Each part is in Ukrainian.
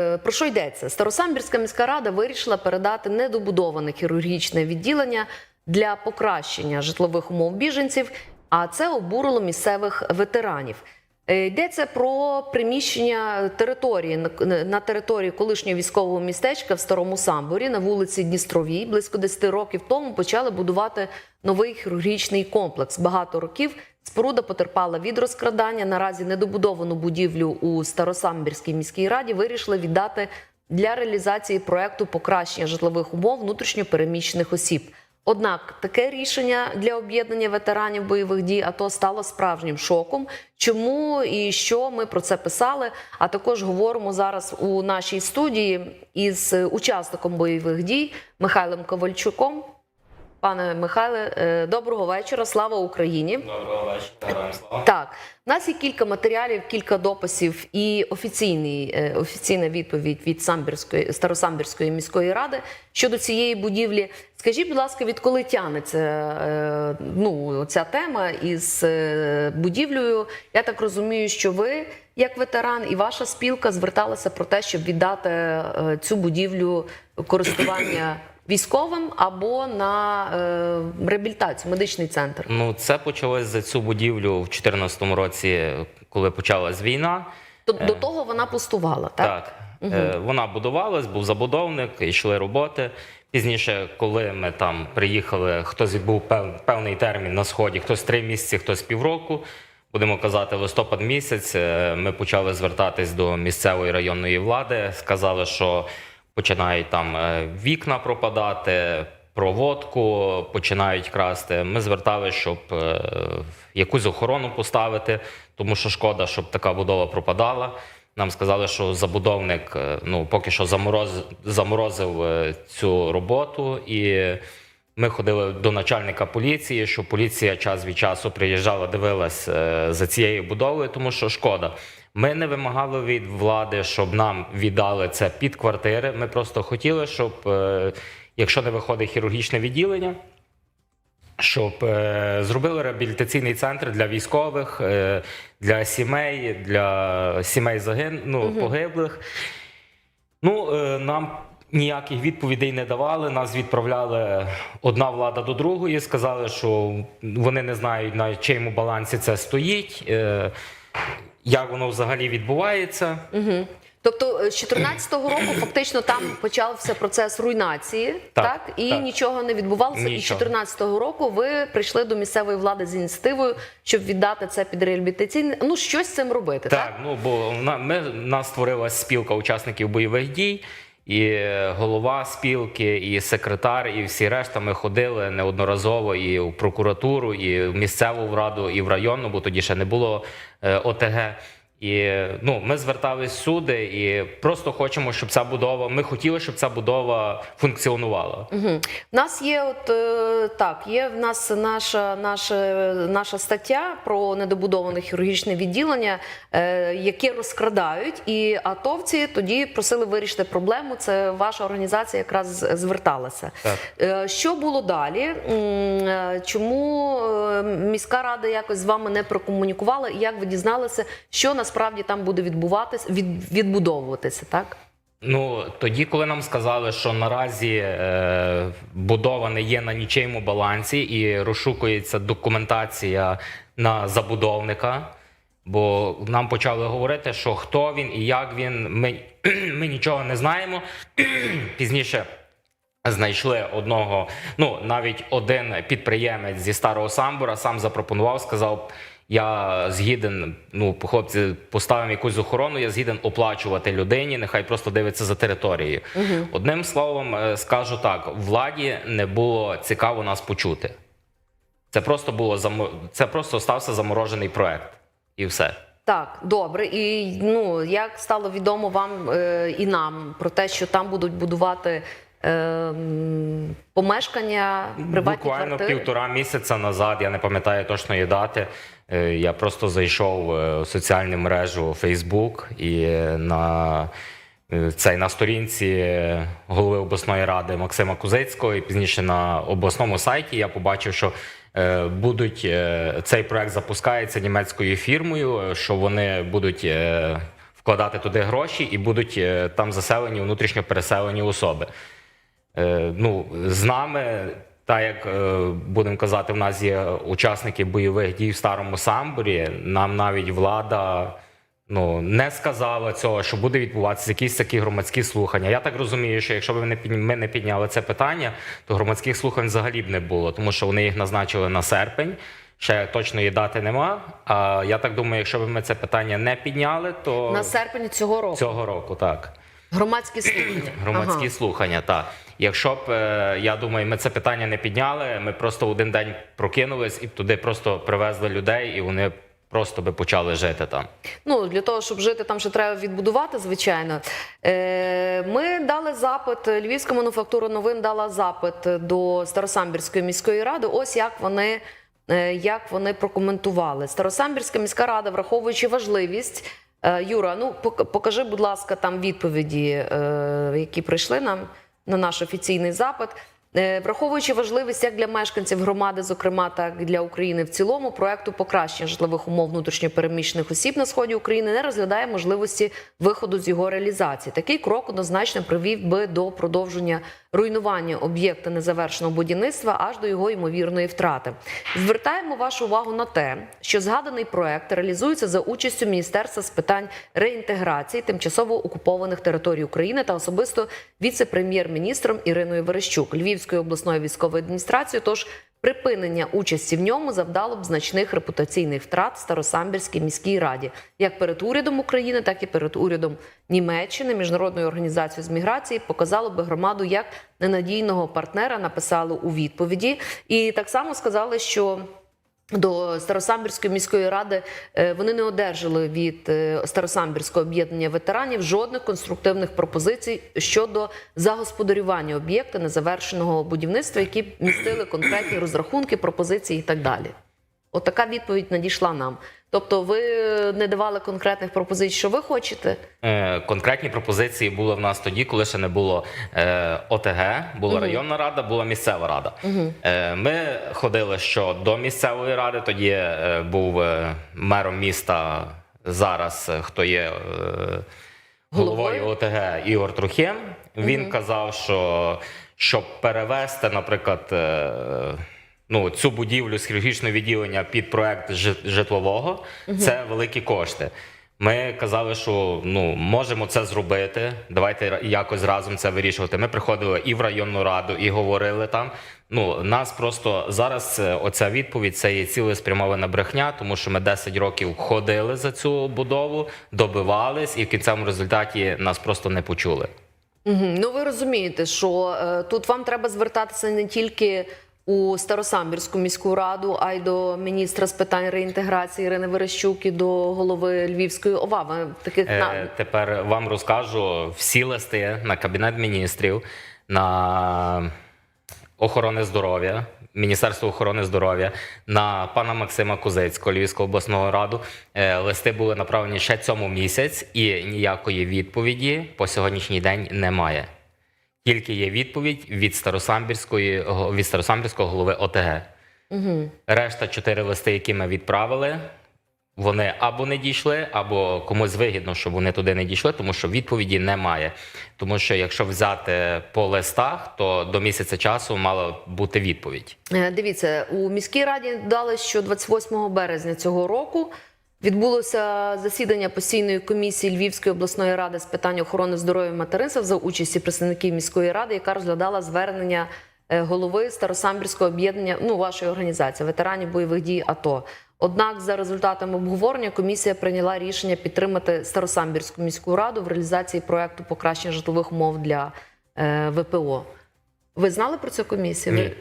Е, Про що йдеться? Старосамбірська міська рада вирішила передати недобудоване хірургічне відділення для покращення житлових умов біженців, а це обурило місцевих ветеранів. Е, Йдеться про приміщення території на- території колишнього військового містечка в Старому Самборі на вулиці Дністровій. Близько 10 років тому почали будувати новий хірургічний комплекс. Багато років споруда потерпала від розкрадання. Наразі недобудовану будівлю у Старосамбірській міській раді вирішили віддати для реалізації проекту покращення житлових умов внутрішньопереміщених осіб. Однак таке рішення для об'єднання ветеранів бойових дій АТО стало справжнім шоком. Чому і що ми про це писали? А також говоримо зараз у нашій студії із учасником бойових дій Михайлом Ковальчуком. Пане Михайле, е, доброго вечора. Слава Україні! Доброго вечора, слава. Так, у нас є кілька матеріалів, кілька дописів і офіційний, е, офіційна відповідь від Самбірської Старосамбірської міської ради щодо цієї будівлі. Скажіть, будь ласка, відколи тягнеться е, ну, ця тема із е, будівлею? Я так розумію, що ви, як ветеран, і ваша спілка зверталися про те, щоб віддати е, цю будівлю користування військовим або на реабілітацію, медичний центр. Ну, це почалось за цю будівлю в 2014 році, коли почалась війна. Тобто до того вона пустувала, так? Так, Е, вона будувалась, був забудовник, йшли роботи. Пізніше, коли ми там приїхали, хтось пев- певний термін на сході, хтось три місяці, хтось півроку. Будемо казати, листопад місяць. е, Ми почали звертатись до місцевої районної влади. Сказали, що починають там е, вікна пропадати, проводку починають красти. Ми зверталися, щоб е, якусь охорону поставити, тому що шкода, щоб така будова пропадала. Нам сказали, що забудовник е, ну, поки що заморозив, заморозив е, цю роботу, і ми ходили до начальника поліції, що поліція час від часу приїжджала, дивилась е, за цією будовою, тому що шкода. Ми не вимагали від влади, щоб нам віддали це під квартири. Ми просто хотіли, щоб якщо не виходить хірургічне відділення, щоб е, зробили реабілітаційний центр для військових, е, для сімей, для сімей загин, ну, погиблих. Ну, е, нам ніяких відповідей не давали. Нас відправляли одна влада до другої. Сказали, що вони не знають на чиєму балансі це стоїть, як воно взагалі відбувається. Угу. Тобто е, з 2014 року фактично там почався процес руйнації, так, Так, і так. нічого не відбувалося. І з Нічого. 2014 року ви прийшли до місцевої влади з ініціативою, щоб віддати це під реабілітаційне. Ну щось з цим робити, так? Так, ну бо на ми нас створилась спілка учасників бойових дій, і голова спілки, і секретар, і всі решта. Ми ходили неодноразово і в прокуратуру, і в місцеву раду, і в районну, бо тоді ще не було е, ОТГ. І ну, ми звертались сюди, і просто хочемо, щоб ця будова. Ми хотіли, щоб ця будова функціонувала. Угу. В нас є, от е, так, є в нас наша, наша, наша стаття про недобудоване хірургічне відділення, е, яке розкрадають, і атовці тоді просили вирішити проблему. Це ваша організація якраз зверталася. Так. Е, Що було далі? Е, Чому е, міська рада якось з вами не прокомунікувала? І як ви дізналися, що насправді там буде відбуватися, від, відбудовуватися? Так Ну тоді, коли нам сказали, що наразі е, будова не є на нічийному балансі і розшукується документація на забудовника. Бо нам почали говорити, що хто він і як він. Ми, ми нічого не знаємо. Пізніше знайшли одного. Ну навіть один підприємець зі старого самбура сам запропонував, сказав. Я згіден, ну хлопці, поставимо якусь охорону, я згіден оплачувати людині, нехай просто дивиться за територією. Одним словом, е, скажу так: владі не було цікаво нас почути. Це просто було це просто стався заморожений проект. І все. Так, добре. І ну як стало відомо вам е, і нам про те, що там будуть будувати помешкання, приватні Буквально квартири? півтора місяця назад, я не пам'ятаю точної дати. е, Я просто зайшов е, в соціальну мережу Facebook і на е, цей на сторінці голови обласної ради Максима Кузицького, і пізніше на обласному сайті я побачив, що будуть цей проект запускається німецькою фірмою, що вони будуть вкладати туди гроші і будуть там заселені внутрішньо переселені особи. Е, ну, з нами, так як е, будемо казати, в нас є учасники бойових дій в старому самбурі. Нам навіть влада ну, не сказала цього, що буде відбуватися якісь такі громадські слухання. Я так розумію, що якщо б ми не підняли це питання, то громадських слухань взагалі б не було, тому що вони їх назначили на серпень. Ще точної дати нема. А я так думаю, якщо б ми це питання не підняли, то На серпень цього року. цього року так. Громадські слухання. Громадські Ага. слухання, так. Якщо б, е, я думаю, ми це питання не підняли, ми просто один день прокинулись і туди просто привезли людей, і вони просто би почали жити там. Ну для того, щоб жити там, ще треба відбудувати, звичайно. Е, ми дали запит. Львівська мануфактура новин дала запит до Старосамбірської міської ради. Ось як вони. е, Як вони прокоментували Старосамбірська міська рада, враховуючи важливість, Е, Юра, ну пок- покажи, будь ласка, там відповіді, які прийшли нам на наш офіційний запит. Е, Враховуючи важливість як для мешканців громади, зокрема, так і для України в цілому, проекту покращення житлових умов внутрішньопереміщених осіб на сході України не розглядає можливості виходу з його реалізації. Такий крок однозначно привів би до продовження руйнування об'єкта незавершеного будівництва аж до його ймовірної втрати. Звертаємо вашу увагу на те, що згаданий проект реалізується за участю Міністерства з питань реінтеграції тимчасово окупованих територій України та особисто віце-прем'єр-міністром Іриною Верещук Львівської обласної військової адміністрації. Тож припинення участі в ньому завдало б значних репутаційних втрат Старосамбірській міській раді, як перед урядом України, так і перед урядом Німеччини, міжнародною організацією з міграції показало би громаду як ненадійного партнера. Написали у відповіді, і так само сказали, що. До Старосамбірської міської ради е, вони не одержали від е, Старосамбірського об'єднання ветеранів жодних конструктивних пропозицій щодо загосподарювання об'єкта незавершеного будівництва, які містили конкретні розрахунки, пропозиції і так далі. От відповідь надійшла нам. Тобто, ви не давали конкретних пропозицій, що ви хочете. Е, Конкретні пропозиції були в нас тоді, коли ще не було е, ОТГ, була районна рада, була місцева рада. Е, Ми ходили, що до місцевої ради тоді був мером міста зараз, хто є. Головою? ОТГ Ігор Трухим. Він казав, що щоб перевести, наприклад, ну, цю будівлю з хірургічного відділення під проект жит- житлового, це великі кошти. Ми казали, що ну можемо це зробити. Давайте якось разом це вирішувати. Ми приходили і в районну раду, і говорили там. Ну нас просто зараз е, оця відповідь це є цілеспрямована брехня, тому що ми 10 років ходили за цю будову, добивались, і в кінцевому результаті нас просто не почули. Угу. Ну ви розумієте, що е, тут вам треба звертатися не тільки у Старосамбірську міську раду, а й до міністра з питань реінтеграції Ірини Верещук і до голови Львівської ОВА. Таких Е, тепер вам розкажу всі листи на кабінет міністрів, на охорони здоров'я, Міністерство охорони здоров'я, на пана Максима Кузицького, Львівського обласного раду. Е, Листи були направлені ще цьому місяць, і ніякої відповіді по сьогоднішній день немає. Тільки є відповідь від Старосамбірської від Старосамбірського голови ОТГ. угу. Решта чотири листи, які ми відправили, вони або не дійшли, або комусь вигідно, щоб вони туди не дійшли, тому що відповіді немає. Тому що якщо взяти по листах, то до місяця часу мала бути відповідь. Е, Дивіться, у міській раді дали, що 28 березня цього року відбулося засідання постійної комісії Львівської обласної ради з питань охорони здоров'я материнства за участі представників міської ради, яка розглядала звернення е, голови Старосамбірського об'єднання, ну вашої організації, ветеранів бойових дій АТО. Однак, за результатами обговорення, комісія прийняла рішення підтримати Старосамбірську міську раду в реалізації проекту покращення житлових умов для е, ВПО. Ви знали про цю комісію? Ні.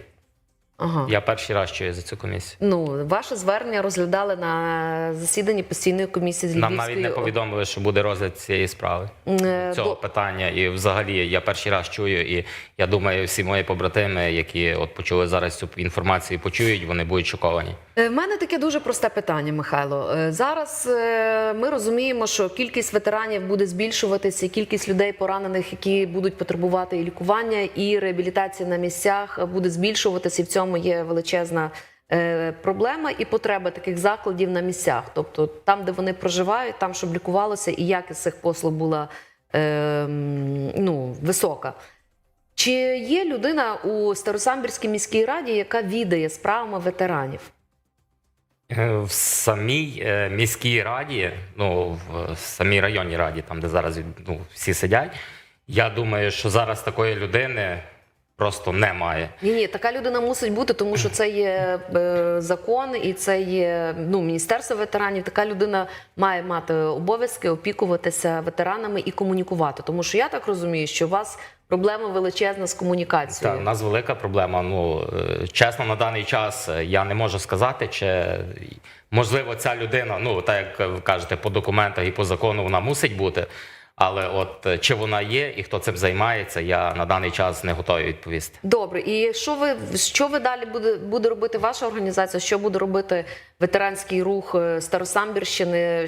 Ага. Я перший раз чую за цю комісію. Ну, ваше звернення розглядали на засіданні постійної комісії з Нам навіть не повідомили, що буде розгляд цієї справи. Е, Цього до- питання, і взагалі я перший раз чую, і я думаю, всі мої побратими, які от почули зараз цю інформацію, почують, вони будуть шоковані. Е, В мене таке дуже просте питання, Михайло. Е, Зараз е, ми розуміємо, що кількість ветеранів буде збільшуватися, кількість людей поранених, які будуть потребувати і лікування, і реабілітації на місцях е, буде збільшуватися. І в цьому є величезна е, проблема і потреба таких закладів на місцях, тобто там, де вони проживають, там, щоб лікувалося, і якість цих послуг була е, ну, висока. Чи є людина у Старосамбірській міській раді, яка відає справами ветеранів? Е, В самій міській раді, ну в самій районній раді, там де зараз ну, всі сидять. Я думаю, що зараз такої людини просто немає. Ні, ні, така людина мусить бути, тому що це є е, закон і це є ну, міністерство ветеранів. Така людина має мати обов'язки опікуватися ветеранами і комунікувати. Тому що я так розумію, що у вас проблема величезна з комунікацією. Та, у нас велика проблема. Ну е, чесно, на даний час е, я не можу сказати, чи можливо ця людина, ну так як ви кажете, по документах і по закону вона мусить бути. Але от е, чи вона є і хто цим займається, я на даний час не готовий відповісти. Добре, і що ви що ви далі буде, буде робити ваша організація? Що буде робити ветеранський рух е, Старосамбірщини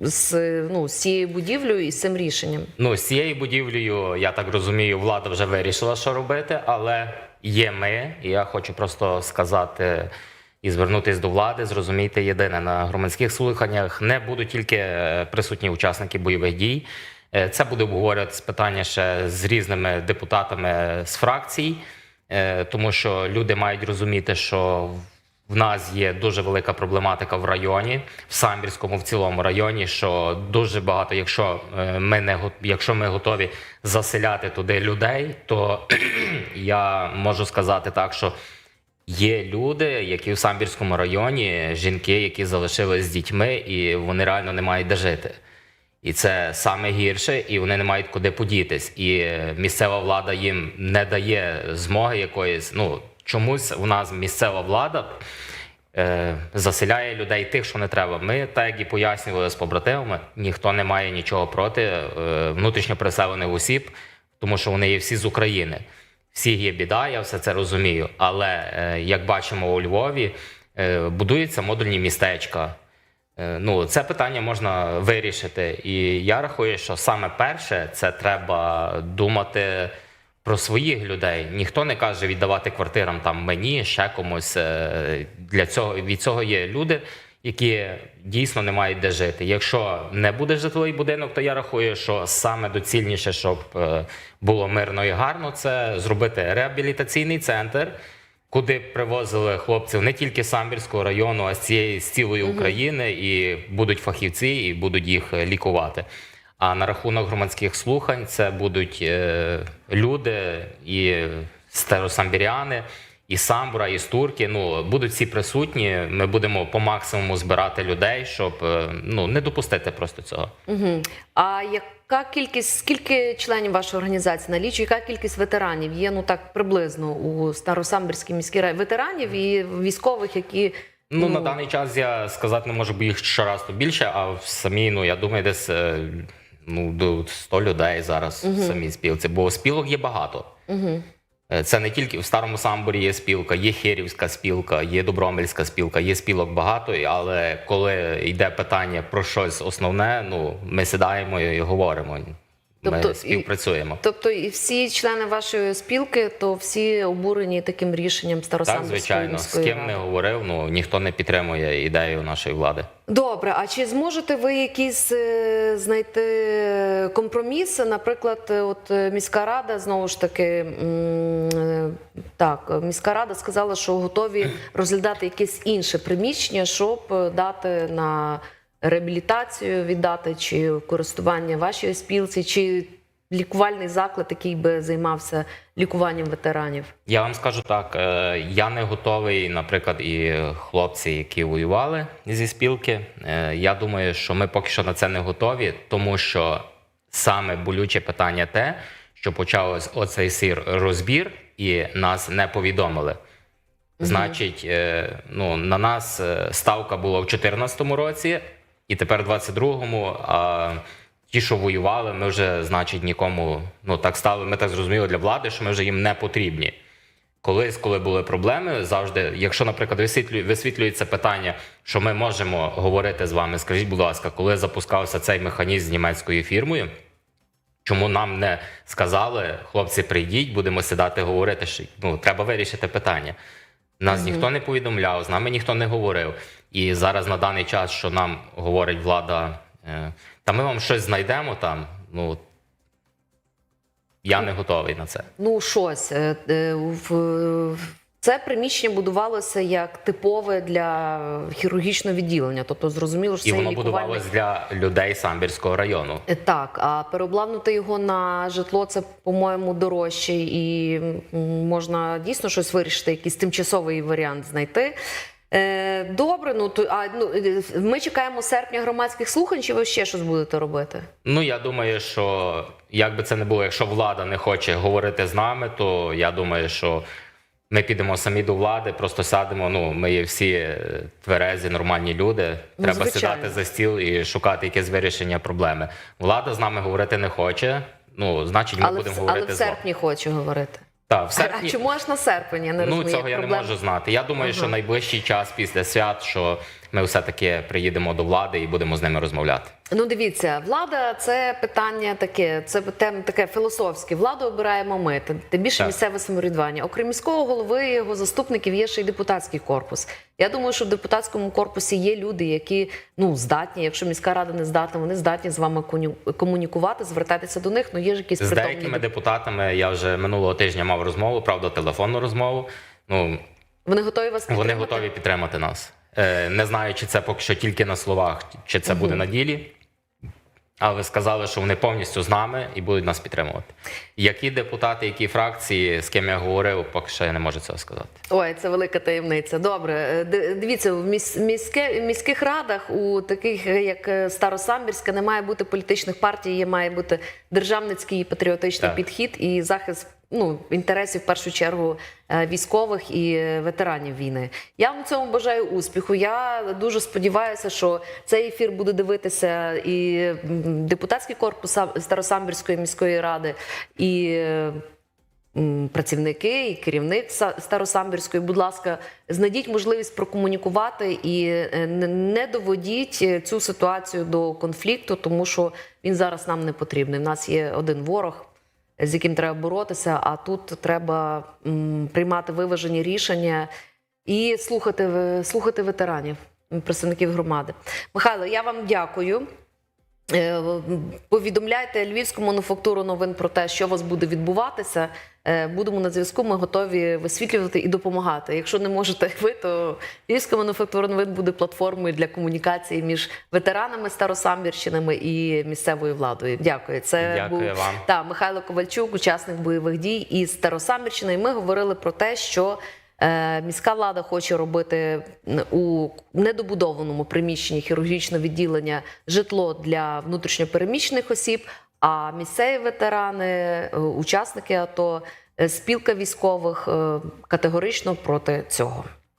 з, ну, з цією будівлею і з цим рішенням? Ну, з цією будівлею, я так розумію, влада вже вирішила, що робити, але є ми, і я хочу просто сказати і звернутися до влади, зрозуміти єдине на громадських слуханнях не будуть тільки е, присутні учасники бойових дій. Е, Це буде обговорюватися питання ще з різними депутатами з фракцій, е, тому що люди мають розуміти, що в нас є дуже велика проблематика в районі, в Самбірському, в цілому районі. Що дуже багато, якщо ми не якщо ми готові заселяти туди людей, то я можу сказати так, що є люди, які в Самбірському районі, жінки, які залишились з дітьми, і вони реально не мають де жити. І це саме гірше, і вони не мають куди подітись. І місцева влада їм не дає змоги якоїсь. Ну чомусь у нас місцева влада е, заселяє людей тих, що не треба. Ми, так як і пояснювали з побратимами, ніхто не має нічого проти е, внутрішньо переселених осіб, тому що вони є всі з України. Всіх є біда, я все це розумію. Але е, як бачимо у Львові, е, будуються модульні містечка. Е, Ну, це питання можна вирішити. І я рахую, що саме перше це треба думати про своїх людей. Ніхто не каже віддавати квартирам там мені, ще комусь. Для цього від цього є люди, які дійсно не мають де жити. Якщо не буде житловий будинок, то я рахую, що саме доцільніше, щоб е, було мирно і гарно, це зробити реабілітаційний центр куди привозили хлопців не тільки з Самбірського району, а з цієї з цілої України, і будуть фахівці, і будуть їх е, лікувати. А на рахунок громадських слухань це будуть е, люди і старосамбіряни, і самбура, і з турки. Ну будуть всі присутні. Ми будемо по максимуму збирати людей, щоб е, ну не допустити просто цього. Угу. А яка кількість, скільки членів вашої організації налічує, яка кількість ветеранів є ну так приблизно у Старосамбірській міській раді? Ветеранів і військових, які Ну, на даний час я сказати не можу, бо їх щораз то більше, а в самій, ну я думаю, десь е, ну, до 100 людей зараз в самій спілці, бо спілок є багато. Угу. Е, Це не тільки в старому самборі є спілка, є Херівська спілка, є Добромельська спілка, є спілок багато, але коли йде питання про щось основне, ну ми сідаємо і говоримо. Тобто ми і- співпрацюємо. Тобто, і всі члени вашої спілки, то всі обурені таким рішенням Так, Старосамбірської звичайно, з ким не говорив, ну ніхто не підтримує ідею нашої влади. Добре, а чи зможете ви якісь е, знайти компроміси? Наприклад, е, от е, міська рада знову ж таки так, міська рада сказала, що готові розглядати якесь інше приміщення, щоб дати на реабілітацію, віддати чи в користування вашій спілці, чи лікувальний заклад, який би займався лікуванням ветеранів. Я вам скажу так: е, я не готовий, наприклад, і хлопці, які воювали зі спілки. е, Я думаю, що ми поки що на це не готові, тому що саме болюче питання те, що почався оцей сир розбір, і нас не повідомили. Значить, е, ну на нас ставка була в 2014 році, і тепер в 22-му. А ті, що воювали, ми вже, значить, нікому ну так стали. Ми так зрозуміли для влади, що ми вже їм не потрібні. Колись, коли були проблеми, завжди, якщо, наприклад, висвітлює, висвітлюється питання, що ми можемо говорити з вами, скажіть, будь ласка, коли запускався цей механізм з німецькою фірмою, чому нам не сказали, хлопці, прийдіть, будемо сідати говорити, що ну, треба вирішити питання. Нас ніхто не повідомляв, з нами ніхто не говорив. І зараз на даний час, що нам говорить влада, е, та ми вам щось знайдемо там. Ну я не готовий на це. Ну, щось. е, е, Це приміщення будувалося як типове для хірургічного відділення. Тобто, зрозуміло, що І це воно лікувальний- будувалось для людей самбірського району. Так, а переобладнати його на житло це, по-моєму, дорожче, і можна дійсно щось вирішити, якийсь тимчасовий варіант знайти. Е, добре, ну то а ну е, ми чекаємо серпня громадських слухань, чи ви ще щось будете робити? Ну я думаю, що як би це не було, якщо влада не хоче говорити з нами, то я думаю, що ми підемо самі до влади, просто сядемо. Ну, ми є всі е, тверезі, нормальні люди. Ну, Треба звичайно. сідати за стіл і шукати якесь вирішення проблеми. Влада з нами говорити не хоче. Ну, значить, ми але, будемо в, говорити але в з серпні хочу говорити. Так, в серпні. а чому аж на серпень? Я не Ну, цього як я не можу знати. Я думаю, що найближчий час після свят, що ми все-таки приїдемо до влади і будемо з ними розмовляти. Ну, дивіться, влада це питання таке, це тем таке філософське. Владу обираємо ми, тим- більше Так. місцеве самоврядування. Окрім міського голови, його заступників є ще й депутатський корпус. Я думаю, що в депутатському корпусі є люди, які ну здатні, якщо міська рада не здатна, вони здатні з вами комунікувати, звертатися до них. Ну є ж якісь З притомні деякими депутатами я вже минулого тижня мав розмову, правда, телефонну розмову. Ну, Вони готові вас вони готові підтримати нас. Е, Не знаю, чи це поки що тільки на словах, чи це буде на ділі. Але сказали, що вони повністю з нами і будуть нас підтримувати. Які депутати, які фракції, з ким я говорив, поки що я не можу цього сказати. Ой, це велика таємниця. Добре, Е, дивіться, в міське, міських радах у таких е, як Старосамбірська не має бути політичних партій, є має бути державницький і патріотичний Так. підхід і захист ну, інтересів в першу чергу військових і е, ветеранів війни. Я вам цьому бажаю успіху. Я дуже сподіваюся, що цей ефір буде дивитися і депутатський корпус Сам- Старосамбірської міської ради, і е, працівники і керівник Са- Старосамбірської, будь ласка, знайдіть можливість прокомунікувати і е, не- доводіть е, цю ситуацію до конфлікту, тому що він зараз нам не потрібний. У нас є один ворог, з яким треба боротися, а тут треба м, приймати виважені рішення і слухати, слухати ветеранів, представників громади. Михайло, я вам дякую. Е, Повідомляйте львівську мануфактуру новин про те, що у вас буде відбуватися. Е, Будемо на зв'язку. Ми готові висвітлювати і допомагати. Якщо не можете ви, то львівська мануфактура новин буде платформою для комунікації між ветеранами Старосамбірщинами і місцевою владою. Дякую. Це Дякую був вам. та Михайло Ковальчук, учасник бойових дій із Старосамбірщини. І ми говорили про те, що міська влада хоче робити у недобудованому приміщенні хірургічного відділення житло для внутрішньопереміщених осіб. А місцеві ветерани, е, учасники АТО, е, спілка військових е, категорично проти цього.